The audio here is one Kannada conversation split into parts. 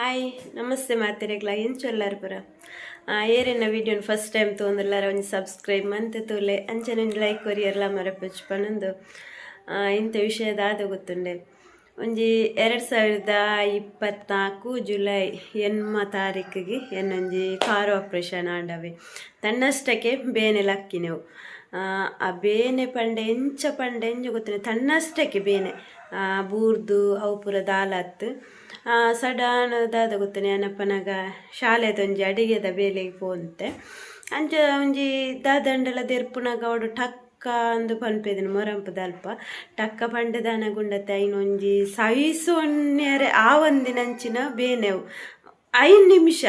ಹಾಯ್ ನಮಸ್ತೆ ಮಾತೆರೆಗ್ಲ ಎಲ್ಲರೂ ಪುರ? ಏರಿನ ವೀಡಿಯೋನ ಫಸ್ಟ್ ಟೈಮ್ ತೊಗೊಂಡಿಲ್ಲಾರ ಒಂಜಿ ಸಬ್ಸ್ಕ್ರೈಬ್ ಮಂತೆ ತೋಲೆ ಅಂಚನೆ ಒಂದು ಲೈಕ್ ಕೊರಿಯರ್ಲ ಮರಪಚ್ಚು ಪನೊಂದು ಇಂಥ ವಿಷಯದ ಆದ ಗೊತ್ತುಂಡೆ. ಒಂಜಿ ಎರಡು ಸಾವಿರದ ಇಪ್ಪತ್ನಾಲ್ಕು ಜುಲೈ ಎನ್ಮ ತಾರೀಕಿಗೆ ಎನ್ನೊಂಜಿ ಕಾರು ಆಪ್ರೇಷನ್ ಆಂಡವೆ. ತನ್ನಷ್ಟಕ್ಕೆ ಬೇನೆ ಲಕ್ಕಿನೆವು. ಆ, ಬೇನೆ ಪಂಡೆ ಎಂಚ ಪಂಡೆ ಎಂಜ ಗೊತ್ತಿನ ತನ್ನಷ್ಟಕ್ಕೆ ಬೇನೆ. ಬೂರ್ದು ಅವು ಪೂರ ದಾಲತ್. ಸಡನ್ ದಾದ ಗೊತ್ತನೆ ಶಾಲೆದ ಒಂಜಿ ಅಡಿಗೆದ ಬೇಲೆಗೆ ಪೋಂತೆ. ಅಂಚ ಒಂಜಿ ದಾದಂಡಲ ದೆರ್ಪುನಾಗ ಅವಡು ಟಕ್ಕ ಅಂದು ಪನ್ಪೆದಿನ, ಮೊರಂಪದ ಅಲ್ಪ. ಟಕ್ಕ ಪಂಡದಾನ ಗುಂಡತೆ ಐನೊಂಜಿ ಸವಿಸೊನ್ನೆರೆ ಆ ಒಂದಿನಂಚಿನ ಬೇನೆವು. ಐದು ನಿಮಿಷ.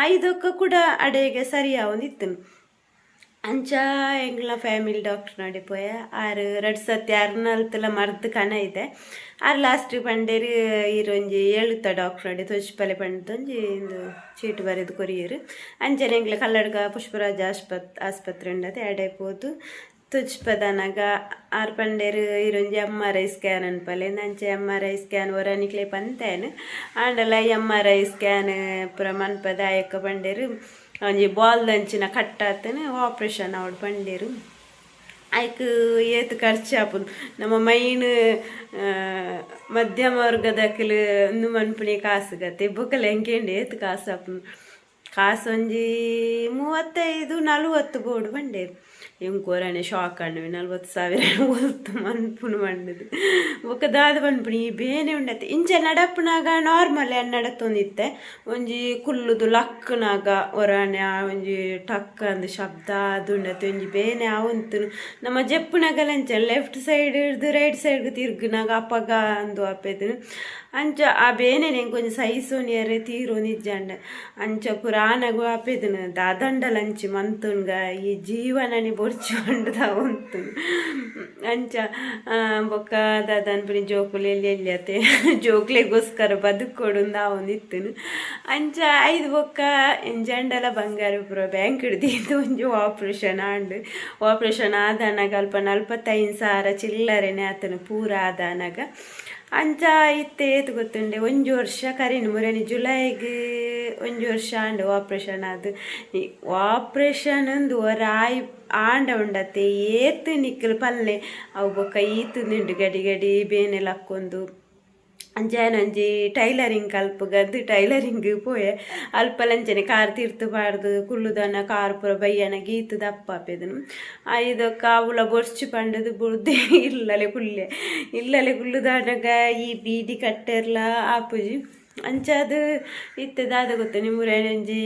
ಐದಕ್ಕ ಕೂಡ ಅಡೆಗೆ ಸರಿಯಾವೊಂದಿತ್ತು ಅಂಚ ಎಂಗ್ಲ ಫ್ಯಾಮಿಲಿ ಡಾಕ್ಟರ್ ನೋಡಿ ಪೋಯ, ಆರು, ಎರಡು ಸತಿ ಅರ್ನಲ್ತಲ ಮರ್ದ್ ಕಣ ಇದೆ ಆರು ಲಾಸ್ಟ್ ಪಂಡೇರು ಇರೊಂಜಿ ಏಳುತ್ತ ಡಾಕ್ಟರ್ ನೋಡಿ ತೊಚ್ಪಲೆ ಪಂಡದೊಂಜಿ ಇಂದು ಚೀಟು ಬರೆದು ಕೊರಿಯರು. ಅಂಚನೆ ಎಂಗ್ಲ ಕಲ್ಲಡ್ಗ ಪುಷ್ಪರಾಜ ಆಸ್ಪತ್, ಆಸ್ಪತ್ರೆ ಉಂಡದೆ ಎಡೆ ಪೋದು ತುಚ್ಪದನಗ ಆರು ಪಂಡೇರು ಇರೊಂಜಿ ಎಂ ಆರ್ ಐ ಸ್ಕ್ಯಾನ್ ಅನ್ಪಲೆ ಅಂಚೆ ಎಂ ಆರ್ ಐ ಸ್ಕ್ಯಾನ್ ಹೊರನಿಕ್ಲೆ ಪಂತೇನು. ಆಂಡಲ ಎಂ ಆರ್ ಐ ಸ್ಕ್ಯಾನ್ ಪುರ ಮನ್ಪದ ಆಯಕ್ಕ ಪಂಡೇರು ಒಂಜಿ ಬಾಲ್ ದಂಚಿನ ಕಟ್ಟಾತನೆ ಆಪ್ರೇಷನ್ ಅವಡು ಪಂಡೇರು ಐಕ್ ಏತ್ ಖರ್ಚು ಆಪುಂಡು ನಮ್ಮ ಮೈನ್ ಮಧ್ಯಮ ವರ್ಗದಕ್ಕೆಲು ಒಂದು ಮನ್ಪುಣಿ ಕಾಸು ಗತೆ. ಬೊಕ್ಕಲ ಏತು ಏತ್ ಕಾಸು ಆಪುನ್. ಕಾಸು ಒಂಜಿ ಮೂವತ್ತೈದು ನಲವತ್ತು ಬೋಡು ಬಂಡೇರು. ಎಂಕೋರನೆ ಶಾಕ್ ಅಣ್ಣವಿ ನಲ್ವತ್ತು ಸಾವಿರ ಒಲ್ತು ಮನ್ಪುನು ಮಂಡದು ಒಕ್ಕ ದಾದ ಪನ್ಪುಣಿ ಈ ಬೇನೆ ಉಂಡತ್ತೆ ಇಂಚೆ ನಡಪುನಾಗ ನಾರ್ಮಲ್ ನಡತೊಂದಿತ್ತೆ ಒಂಜಿ ಕುಲ್ಲುದು ಲಕ್ಕನಾಗ ಒರಾಣೆ ಆ ಒಂಜಿ ಟಕ್ ಅಂದ್ ಶಬ್ದ ಅದು ಉಂಡತ್ತೆ ಒಂಜಿ ಬೇನೆ ಅವಂತು ನಮ್ಮ ಜಪ್ಪುನಾಗಲಂಚ ಲೆಫ್ಟ್ ಸೈಡ್ ಹಿಡ್ದು ರೈಟ್ ಸೈಡ್ ತಿರ್ಗುನಾಗ ಅಪ್ಪಗ ಅಂದು ಅಪ್ಪೆದು ಅಂಚ ಆ ಬೇನೆ ನಿಂಗೆ ಕೊಂಚ ಸೈಸೋನಿಯರೆ ತೀರೋ ನಿಜಂಡ ಅಂಚ ಪುರಾಣಗು ಆಪೆದನು ದಾದಂಡಲಂಚಿ ಮಂತುನ್ಗ ಈ ಜೀವನನಿ ಬೊರ್ಚಿ ಉಂಡದ ಉಂತು. ಅಂಚ ಬೊಕ್ಕ ದಾದನ್ ಜೋಕುಲೆ ಎಲ್ಲಿ ಎಲ್ಲಿಯತೆ ಜೋಕ್ಲೆಗೋಸ್ಕರ ಬದುಕೊಡು ಒಂದಿತ್ತನು ಅಂಚ ಐದು ಬೊಕ್ಕ ಎಂಜಂಡಲ ಬಂಗಾರ ಪುರ ಬ್ಯಾಂಕ್ ಹಿಡ್ದಿದ್ದು ಒಂಜಿ ಆಪ್ರೇಷನ್ ಆಂಡ್, ಆಪ್ರೇಷನ್ ಆದನಾಗ ಅಲ್ಪ ನಲ್ವತ್ತೈದು ಸಾವಿರ ಚಿಲ್ಲರೆನೆ ಆತನು ಪೂರ ಆದನಾಗ. ಅಂಚ ಇತ್ತೆ ಏತ್ ಗೊತ್ತುಂಡೆ. ಒಂಜು ವರ್ಷ ಕರೀನು ಮುರೇನಿ. ಜುಲೈಗೆ ಒಂಜು ವರ್ಷ ಆಂಡ ಆಪ್ರೇಷನ್ ಆದ್. ಈ ಆಪ್ರೇಷನ್ ಒಂದು ವರಾಯಿ ಆಂಡ ಉಂಡತ್ತೆ. ಏತ್ ನಿಕ್ಕಲು ಪಲ್ಲೆ. ಅವು ಬೊಕ್ಕ ಈತು ಗಡಿ ಗಡಿ ಬೇನೆ ಲಕ್ಕೊಂದು ಅಂಜಾನೊಂಜಿ ಟೈಲರಿಂಗ್ ಕಲ್ಪ್ ಗದ್ದು ಟೈಲರಿಂಗ್ ಪೋಯೆ. ಅಲ್ಪಲಂಚನೆ ಕಾರ್ ತೀರ್ತಬಾರ್ದು ಕುಲ್ಲುದನ ಕಾರ್ ಪುರ ಬಯ್ಯನ ಗೀತು ದಪ್ಪ ಆಪೆದನು ಐದು ಕಾವುಲ ಬೊರ್ಚು ಪಂಡದು ಬುಡ್ದೆ ಇಲ್ಲಲೆ ಕುಲ್ಲೆ ಇಲ್ಲಲೆ ಕುಲ್ಲುದಾನಗ ಈ ಬೀಡಿ ಕಟ್ಟೆರ್ಲ ಆಪುಜಿ. ಅಂಚಾದು ಇತ್ತದಾದ ಗೊತ್ತ ನಿಮ್ಮೂರೇನೊಂಜಿ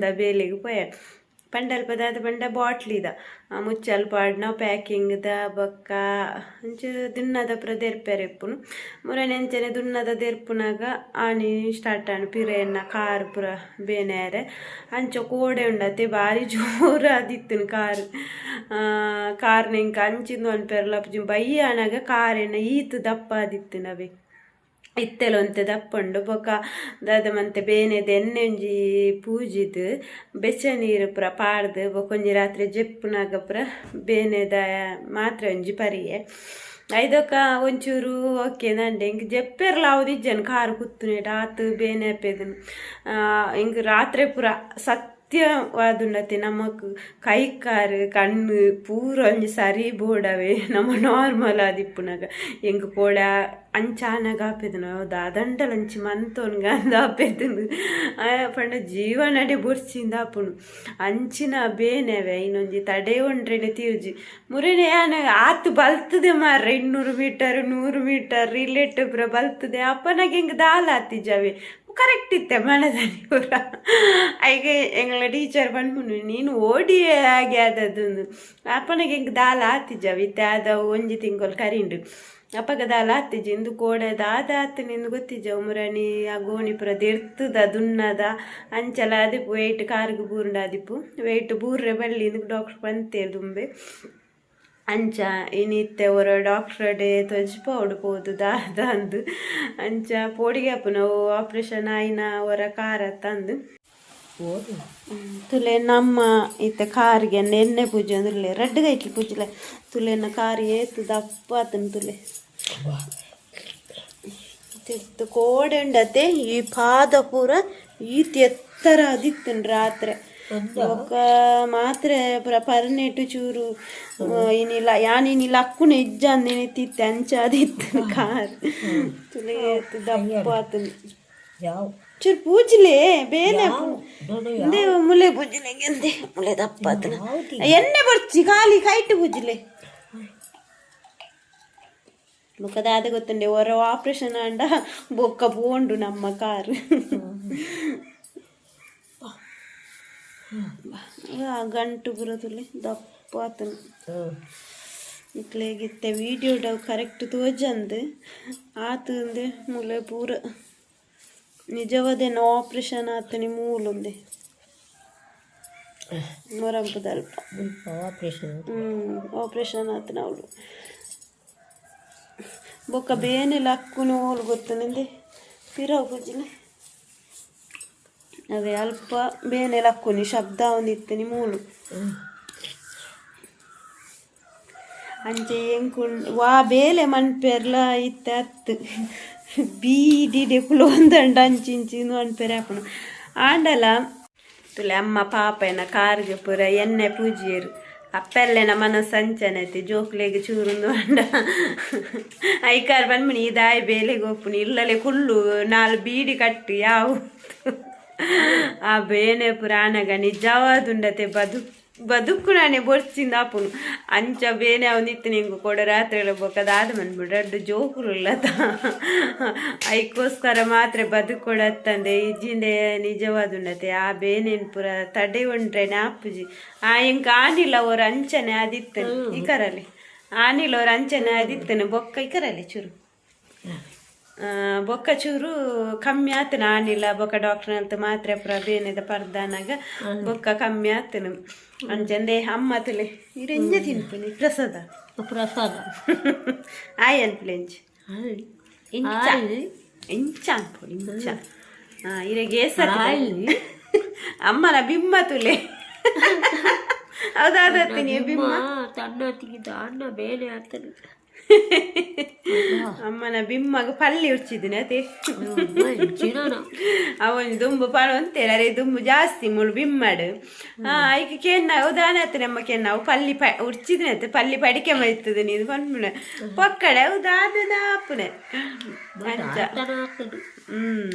ದ ಬೇಲೆಗೆ ಪೋಯ. ಪಂಡಲ್ಪ ಅದು ಪಂಡ ಬಾಟ್ಲಿದ ಮುಚ್ಚಲ್ ಪಾಡ್ನ ಪ್ಯಾಕಿಂಗ್ದ ಬೊಕ್ಕ, ಅಂಚ ದುನ್ನದ ಪುರ ದೆರ್ಪೆರೆ ಇಪ್ಪುನು. ಮುರನೆ ಅಂಚನೆ ದುನ್ನದ ದೆರ್ಪುನಾಗ ಆನಿ ಸ್ಟಾರ್ಟ್ ಆನು ಪಿರೆಯನ್ನ ಕಾರ್ ಪುರ ಬೇನೆಯರೆ ಅಂಚ ಕೋಡೆ ಉಂಡತೆ ಬಾರಿ ಜೋರ ಆದಿತ್ತನು ಕಾರ್. ಕಾರ್ ಇಂಕ ಅಂಚಿಂದು ಒಂದು ಬಯ್ಯ ಬೈಯಾನಾಗ ಕಾರೆನ್ನ ಈತು ದಪ್ಪ ಆದಿತ್ತು ನವೆ ಇತ್ತೆಲೊಂತೆ ದಪ್ಪುಂಡು. ಬೊಕ ದಾದ ಮಂತೆ ಬೇನೆದ ದೆನ್ನೆಂಜಿ ಪೂಜಿದ್, ಬೆಚ್ಚ ನೀರು ಪುರ ಪಾಡ್ದು, ಬೊಕೊಂಜಿ ರಾತ್ರಿ ಜೆಪ್ಪುನಾಗ ಪುರ ಬೇನೆದ ಮಾತ್ರ ಒಂಜಿ ಪರಿಯೆ. ಐದೊಕ್ಕ ಒಂಚೂರು ಓಕೆ ನಂಡೆ, ಹಿಂಗೆ ಜೆಪ್ಪೆರ್ಲ ಇಜ್ಜನ್ ಕಾರು ಕುತ್ತುನೇಟ ಬೇನೆ ಹಿಂಗೆ ರಾತ್ರಿ ಪುರ ಸತ್ಯವಾದುಂಡತೆ ನಮಕ್ ಕೈ ಕಾರು ಕಣ್ಣು ಪೂರ ಒಂಜಿ ಸರಿ ಬೋಡವೆ ನಮ್ಮ ನಾರ್ಮಲ್ ಆದಿಪ್ಪುನಾಗ ಎಂಕ್ ಪೋಡ ಅಂಚಾನಾಗ ಆಪೆದನು ದಾದಂಡಲಂಚಿ ಮಂತೋನ್ಗ ಅಂದ ಆಪೆದನು ಪಂಡ ಜೀವನಡೆ ಬೊರ್ಚಿಂದ ಆಪುನು ಅಂಚಿನ ಬೇನೆವೆ ಇನ್ನೊಂಜಿ ತಡೆ ಒಂಡ್ರೆನೆ ತೀರ್ಜಿ ಮುರಿನೆ ಯಾನ ಆತು ಬಲ್ತದೆ ಮಾರ್ರೆ ಇನ್ನೂರು ಮೀಟರ್ ನೂರು ಮೀಟರ್ ರಿಲೇಟ್ ಪುರ ಬಲ್ತದೆ ಅಪ್ಪನಾಗ ಹೆಂಗೆ ದಾಲ ಆತಿಜಾವೆ ಕರೆಕ್ಟ್ ಇತ್ತೆ ಮನದಲ್ಲಿ ಪೂರ ಐಗೆ எங்களை ಟೀಚರ್ ಬಂದ್ಬಿಡು ನೀನು ಓಡಿ ಹಾಗೆ ಆದದ್ದು ಅಪ್ಪನಿಗೆ ಹೆಂಗೆ ದಾಲ ಆತಿಜಾವ ವಿತ್ತೆ ಆದ ಒಂಜಿ ತಿಂಗಳು ಕರಿಂಡು. ಅಪ್ಪಗ ದಾಲ ಆತಿಜ, ಇಂದು ಕೋಡೆ ಆದ ಆತು ನಿಂದು ಗೊತ್ತಿಜ ಮುರಣಿ ಆ ಗೋಣಿಪುರ ದೆರ್ತದ ದುನ್ನದ, ಅಂಚಲ ಅದಿಪ್ಪು ವೆಯ್ಟ್ ಕಾರ್ಗೆ ಬೂರ್ಂಡ ಅದಿಪ್ಪು. ವೆಯ್ಟ್ ಬೂರ್ರೆ ಬಳ್ಳಿ, ಇಂದು ಡಾಕ್ಟರ್ ಬಂತೆ ದುಂಬೆ. ಅಂಚ ಇನಿತ್ತೆ ಅವರ ಡಾಕ್ಟರ್ ಡೇ ತೊಜ್ಪೋಡು ಉಡ್ಬೋದು ದಾದ ಅಂದು ಅಂಚ ಪೋಡಿಗೆ ಅಪ್ಪು ನಾವು ಆಪ್ರೇಷನ್ ಆಯ್ನ ಅವರ ಕಾರ ತಂದು ತುಲೆ ನಮ್ಮ ಇತ್ತೆ ಕಾರಿಗೆ ಎಣ್ಣೆ ಪೂಜೆ ಅಂದ್ರೆ ರೆಡ್ ಗೈಟ್ಲಿ ಪೂಜೆ ತುಲೆನ ಕಾರ್ ಏತು ದಪ್ಪ ಆತನ ತುಲೆ. ಕೋಡೆಂಡತೆ ಕೋಡೆ ಉಂಡತೆ ಈ ಪಾದ ಪೂರ ಈತಿ ಎತ್ತರ ಅದಿತ್ತನ್ ರಾತ್ರಿ. ఒక ಮಾತ್ರೆ ಪುರ ಪರ್ನೆಟು ಚೂರು ಏನಿಲ್ಲ ಯಾನೇನಿಲ್ಲ ಅಕ್ಕುನ ಇಜ್ಜಂದೇನೆ ತಿತ್ತೆ ಅಂಚಾದಿತ್ತು ಕಾರ್ ತುಲೆ ದಪ್ಪ ಆತನು ಯಾವ ಚೂರು ಪೂಜ್ಲೆ ಬೇನೆ ನೋಡು ಅಂದೆ ಮುಲೆ ಪೂಜ್ಲೆ ಎಂದೆ ಮುಲೆ ದಪ್ಪ ಆತನ ಎಣ್ಣೆ ಬರ್ಚಿ ಖಾಲಿ ಕೈಟ್ ಪೂಜ್ಲೆ ಬೊಕ್ಕದಾದ ಗೊತ್ತುಂಡೆ ಹೊರ ಆಪರೇಷನ್ ಅಂಡ ಬೊಕ್ಕ ಪೋಂಡು ನಮ್ಮ ಕಾರು ಆ ಗಂಟು ಬರೋದಿಲ್ಲ ದಪ್ಪ ಆತನು. ಹ್ಮ್. ಇಕ್ಲೇಗಿತ್ತೆ ವಿಡಿಯೋ ಡವ್ ಕರೆಕ್ಟ್ ತೋಜಂದು ಆತಂದೆ ಮೂಲೆ ಪೂರ. ನಿಜವಾದೇನು ಆಪ್ರೇಷನ್ ಆತನಿ ಮೂಲೊಂದೆ ಮೊರಂಪದಲ್ಪ ಆಪ್ರೇಷನ್ ಆಪರೇಷನ್ ಹ್ಞೂ ಆಪ್ರೇಷನ್ ಆತನ ಅವಳು. ಬೊಕ್ಕ ಬೇನೆಲ್ಲ ಅಕ್ಕುನು ಹೋಲು ಗೊತ್ತನಿಂದೆ ಪಿರ ಬುಜ್ಜಿನ? ಅದೇ ಅಲ್ಪ ಬೇನೆ ಲಕ್ಕುನಿ ಶಬ್ದ ಒಂದಿತ್ತನಿ ಮೂಲು ಅಂಚೆ ಎಂಕುಂಡ್ ವಾ ಬೇಲೆ ಮಣ್ಪೆರ್ಲ ಇತ್ತ ಅತ್ತು. ಬೀಡಿಡೆ ಡೆಕುಲು ಒಂದಂಡ ಅಂಚಿಂಚಿನು ಅನ್ಪೆರೆ ಹಾಕೋಣ. ಆಂಡಲ ತುಲೆ ಅಮ್ಮ ಪಾಪನ ಕಾರ್ಗೆ ಪೂರ ಎಣ್ಣೆ ಪೂಜೆಯರು. ಅಪ್ಪೆಲ್ಲೆನ ಮನಸ್ಸು ಅಂಚನೈತಿ, ಜೋಕ್ಲೆಗೆ ಚೂರುಂದು ಅಂಡ. ಐಕಾರ್ ಬಂದ್ಬಿನಿ ಇದಾಯ್ ದಾಯಿ ಬೇಲೆಗೆ ಒಪ್ಪುನಿ ಇಲ್ಲಲೆ ಕುಲ್ಲು ನಾಲ್ ಬೀಡಿ ಕಟ್ಟಿ ಯಾವ ಆ ಬೇನೆ ಪುರಾಣಗ ನಿಜವಾದುಂಡತೆ ಬದು ಬದುಕು ನಾನೇ ಬೊರ್ಚಿಂದ ಆಪುನು ಅಂಚ ಬೇನೆ ಅವನಿತ್ತು ನಿಂಗು ಕೊಡ ರಾತ್ರಿ ಎಲ್ಲ ಬೊಕ್ಕದಾದ ಮನ್ಬಿಡು ಅಡ್ಡು ಜೋಕುಲು ಇಲ್ಲತ ಐಕೋಸ್ಕರ ಮಾತ್ರ ಬದುಕೊಡತ್ತಂದೆ ಇಜ್ಜಿಂದೆ ನಿಜವಾದುಂಡತೆ ಆ ಬೇನೇನ್ ಪುರ ತಡೆ ಉಂಡ್ರೆ ನಾಪುಜಿ ಆ ಎಂಕ ಆನಿಲ್ಲ ಅವ್ರ ಅಂಚನೆ ಆದಿತ್ತನು ಇಕರಲ್ಲಿ ಆನಿಲ್ಲ ಅವ್ರ ಅಂಚನೆ ಆದಿತ್ತನು ಬೊಕ್ಕ ಇಕರಲ್ಲಿ ಚೂರು ಆ, ಬೊಕ್ಕ ಚೂರು ಕಮ್ಮಿ ಆತನ ಆನಿಲ್ಲ ಬೊಕ್ಕ ಡಾಕ್ಟರ್ ಅಂತ ಮಾತ್ರೆ ಪುರ ಬೇನೆದ ಪರ್ದಾನಾಗ ಬೊಕ್ಕ ಕಮ್ಮಿ ಆತನು. ಅಂಜಂದೆ ಅಮ್ಮ ತುಲೆ ಇರೆಂಜ ತಿನ್ಪುನಿ ಪ್ರಸಾದ. ಪ್ರಸಾದ. ಆಯ್ ಅನ್ಪ್ಲೆಂಚ್ ಅಲ್ಲಿ ಇಂಚ. ಇಂಚ ಅನ್ಪು ಇಂಚ. ಹಾ ಇರೆ ಗೇಸರ್ ಅಮ್ಮನ ಬಿಮ್ಮ ತುಲೆ. ಬಿಮ್ಮ. ತನ್ನ ತಿಂದ ಅನ್ನ ಬೇನೆ ಆಗ್ತದೆ ಅಮ್ಮನ ಬಿಮ್ಮಗ ಪಲ್ಲಿ ಉಚ್ಚಿದ್ದೀನಿ ಅದೇ. ಅವನು ದುಂಬು ಪಾಳು ಅಂತೇಳಿ ಅರೆ ದುಂಬು ಜಾಸ್ತಿ ಮುಳು ಬಿಮ್ಮಡು ಹಾ ಈಗ ಕೆನ್ನ ಉದಾಹರಣೆ ಆಯ್ತು ನಮ್ಮ ಕೆನ್ನ ಅವು ಪಲ್ಲಿ ಪ ಉಚ್ಚಿದ್ದೀನಿ ಆಯ್ತು ಪಲ್ಲಿ ಪಡಿಕೆ ಮೈತದೆ ನೀನು ಬಂದ್ಬಿಡ. ಪಕ್ಕಡೆ ಉದಾದ ಆಪುನೆ ಹ್ಮ್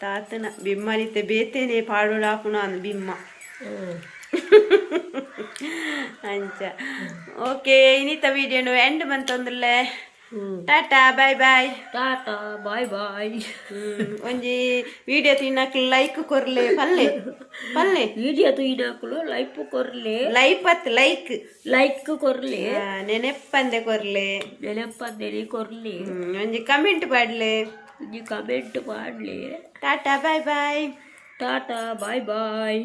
ತಾತನ ಬಿಮ್ಮನಿತೆ ಬೇತೇನೆ ಪಾಡೋಡ ಆಪುನ ಅಂದ್ ಬಿಮ್ಮ. ಅಂಚ. ಓಕೆ ಇನ್ನಿತ ವಿಡಿಯೋನು ಎಂಡ್ ಬಂತಂದ್ರಲೆ ಹ್ಮ್. Ta-ta bye bye ta-ta bye bye ಒಂಜಿ ವಿಡಿಯೋ ತಿನ್ನಕ್ ಲೈಕ್ ಕೊರ್ಲೆ ಪಲ್ಲೆ ಪಲ್ಲೆ. ವಿಡಿಯೋ ತಿನ್ನಕ್ ಲೈಪ್ ಕೊರ್ಲೆ. ಲೈಕ್ ಅತ್ ಲೈಕ್ ಲೈಕ್ ಕೊರ್ಲೆ ನೆನೆಪ್ಪಂದೆ ಕೊರ್ಲೆ. ನೆನಪಂದೆ ಕೊರ್ಲೆ. ಒಂಜಿ ಕಮೆಂಟ್ ಪಾಡ್ಲೆ. ಒಂಜಿ ಕಮೆಂಟ್ ಪಾಡ್ಲೆ. Tata bye bye Tata bye ಬಾಯ್